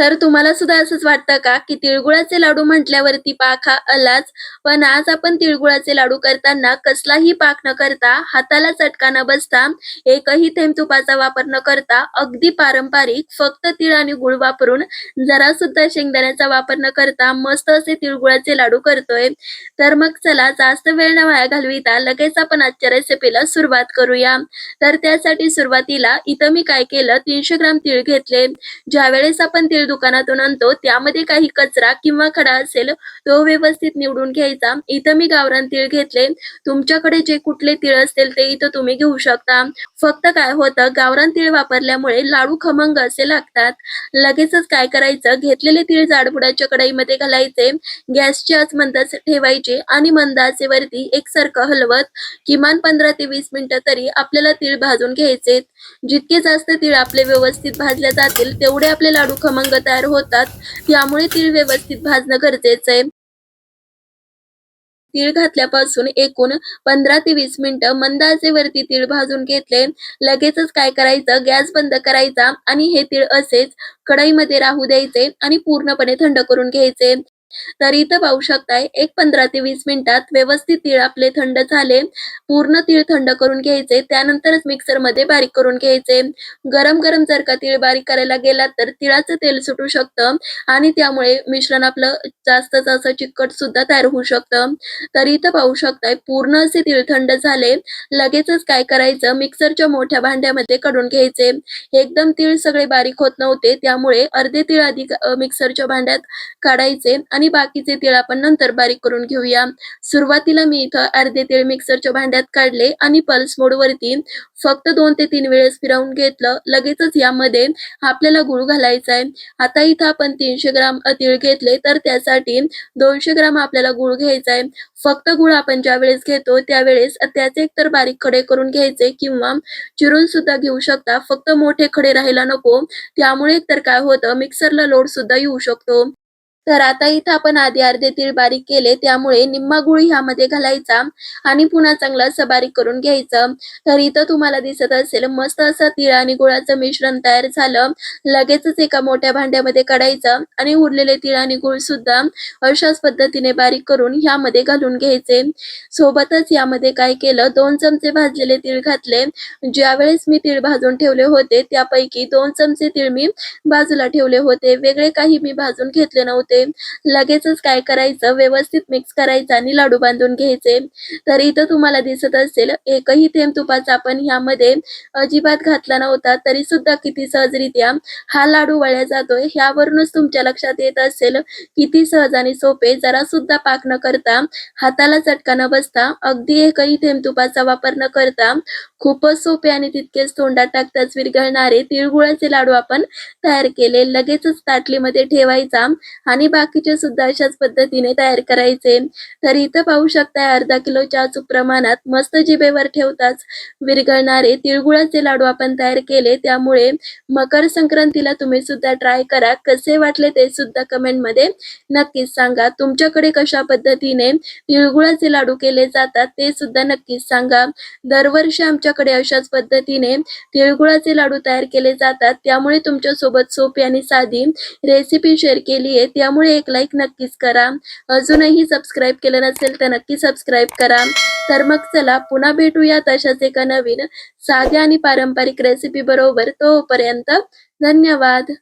तर तुम्हाला सुद्धा असंच वाटतं का की तिळगुळाचे लाडू म्हटल्यावरती पाक हा आलाच पण आज आपण तिळगुळाचे लाडू करताना कसलाही पाक न करता हाताला चटका न बसता एकही थेंब तुपाचा वापर न करता अगदी पारंपरिक फक्त तिळ आणि गुळ वापरून जरा सुद्धा शेंगदाण्याचा वापर न करता मस्त असे तिळगुळाचे लाडू करतोय. तर मग चला जास्त वेळ न वाया घालविता लगेच आपण आजच्या रेसिपीला सुरुवात करूया. तर त्यासाठी सुरुवातीला इथं मी काय केलं तीनशे ग्राम तीळ घेतले. ज्या वेळेस आपण तीळ दुकानातून आणतो त्यामध्ये काही कचरा किंवा खडा असेल तो व्यवस्थित निवडून घ्यायचा. इथं मी गावरान तीळ घेतले. तुमच्याकडे जे कुठले तीळ असतील ते इथं तुम्ही घेऊ शकता. फक्त काय होतं गावरान तीळ वापरल्यामुळे लाडू खमंग असे लागतात. लगेचच काय करायचं घेतलेले तीळ जाडबुडाच्या कढईमध्ये घालायचे. गॅसची आच मंद ठेवायचे आणि मंदाचेवरती एकसारखं हलवत किमान पंधरा ते वीस मिनिटं तरी आपल्याला तीळ भाजून घ्यायचे. जितके जास्त तीळ आपले व्यवस्थित भाजले जातील तेवढे आपले लाडू खमंग तयार होतात. यामुळे तीळ व्यवस्थित भाजणं गरजेचं आहे. तीळ घातल्यापासून एकूण पंधरा ते वीस मिनिटं मंद आचेवरती तीळ भाजून घेतले. लगेचच काय करायचं? गॅस बंद करायचा आणि हे तीळ असेच कढईमध्ये राहू द्यायचे आणि पूर्णपणे थंड करून घ्यायचे. तर इथं पाहू शकताय एक पंधरा ते वीस मिनिटात व्यवस्थित तीळ आपले थंड झाले. पूर्ण तीळ थंड करून घ्यायचे. त्यानंतरच मिक्सरमध्ये बारीक करून घ्यायचे. गरम गरम जर का तीळ बारीक करायला गेला तर तिळाचं तेल सुटू शकतं आणि त्यामुळे मिश्रण आपलं जास्तच असं चिकट सुद्धा तयार होऊ शकतं. तर इथं पाहू शकताय पूर्ण असे तीळ थंड झाले. लगेचच काय करायचं? मिक्सरच्या मोठ्या भांड्यामध्ये काढून घ्यायचे. एकदम तीळ सगळे बारीक होत नव्हते. त्यामुळे अर्धे तीळ आधी मिक्सरच्या भांड्यात काढायचे आणि बाकीचे तीळ आपण नंतर बारीक करून घेऊया. सुरुवातीला मी इथं अर्धे तीळ मिक्सरच्या भांड्यात काढले आणि पल्स मोड वरती फक्त दोन ते तीन वेळेस फिरवून घेतलं. लगेचच यामध्ये आपल्याला गुळ घालायचा आहे. आता इथं आपण तीनशे ग्राम तीळ घेतले तर त्यासाठी दोनशे ग्राम आपल्याला गुळ घ्यायचा आहे. फक्त गुळ आपण ज्या वेळेस घेतो त्यावेळेस त्याचे एकतर बारीक खडे करून घ्यायचे किंवा चिरून सुद्धा घेऊ शकता. फक्त मोठे खडे राहायला नको. त्यामुळे तर काय होतं मिक्सरला लोड सुद्धा येऊ शकतो. तर आता इथं आपण आधी अर्धे तीळ बारीक केले. त्यामुळे निम्मा गुळ ह्यामध्ये घालायचा आणि पुन्हा चांगला असं बारीक करून घ्यायचं. तर इथं तुम्हाला दिसत असेल मस्त असं तीळ आणि गुळाचं मिश्रण तयार झालं. लगेचच एका मोठ्या भांड्यामध्ये काढायचं आणि उरलेले तीळ आणि गुळ सुद्धा अशाच पद्धतीने बारीक करून ह्यामध्ये घालून घ्यायचे. सोबतच यामध्ये काय केलं दोन चमचे भाजलेले तीळ घातले. ज्यावेळेस मी तीळ भाजून ठेवले होते त्यापैकी दोन चमचे तीळ मी बाजूला ठेवले होते. वेगळे काही मी भाजून घेतले नव्हते. लगेचच काय करायचं? व्यवस्थित मिक्स करायचं आणि लाडू बांधून घ्यायचे. तर इथं तुम्हाला दिसत असेल एकही थेंब तुपाचा आपण ह्यामध्ये अजिबात घातला नव्हता तरी सुद्धा किती सहजरित्या हा लाडू वळला जातोय. ह्यावरूनच तुमच्या लक्षात येत असेल किती सहज आणि सोपे. जरा सुद्धा पाक न करता हाताला चटका न बसता अगदी एकही थेंब तुपाचा वापर न करता खूपच सोपे आणि तितकेच तोंडात टाकताच विरघळणारे तिळगुळाचे लाडू आपण तयार केले. लगेचच ताटलीमध्ये ठेवायचा आणि बाकीचे सुद्धा अशाच पद्धतीने तयार करायचे. तर इथं पाहू शकता अर्धा किलोच्या अचूक प्रमाणात मस्त जिभेवर ठेवताच विरघळणारे तिळगुळाचे लाडू आपण तयार केले. त्यामुळे मकर संक्रांतीला तुम्ही सुद्धा ट्राय करा. कसे वाटले ते सुद्धा कमेंटमध्ये नक्कीच सांगा. तुमच्याकडे कशा पद्धतीने तिळगुळाचे लाडू केले जातात ते सुद्धा नक्कीच सांगा. दरवर्षी आमच्याकडे अशाच पद्धतीने तिळगुळाचे लाडू तयार केले जातात. त्यामुळे तुमच्यासोबत सोपी आणि साधी रेसिपी शेअर केली आहे. त्यामुळे एक लाईक नक्कीच करा. अजूनही सबस्क्राईब केलं नसेल तर नक्की सबस्क्राईब करा. तर मग चला पुन्हा भेटूया तशाच एका नवीन साध्या आणि पारंपरिक रेसिपी बरोबर तोपर्यंत धन्यवाद.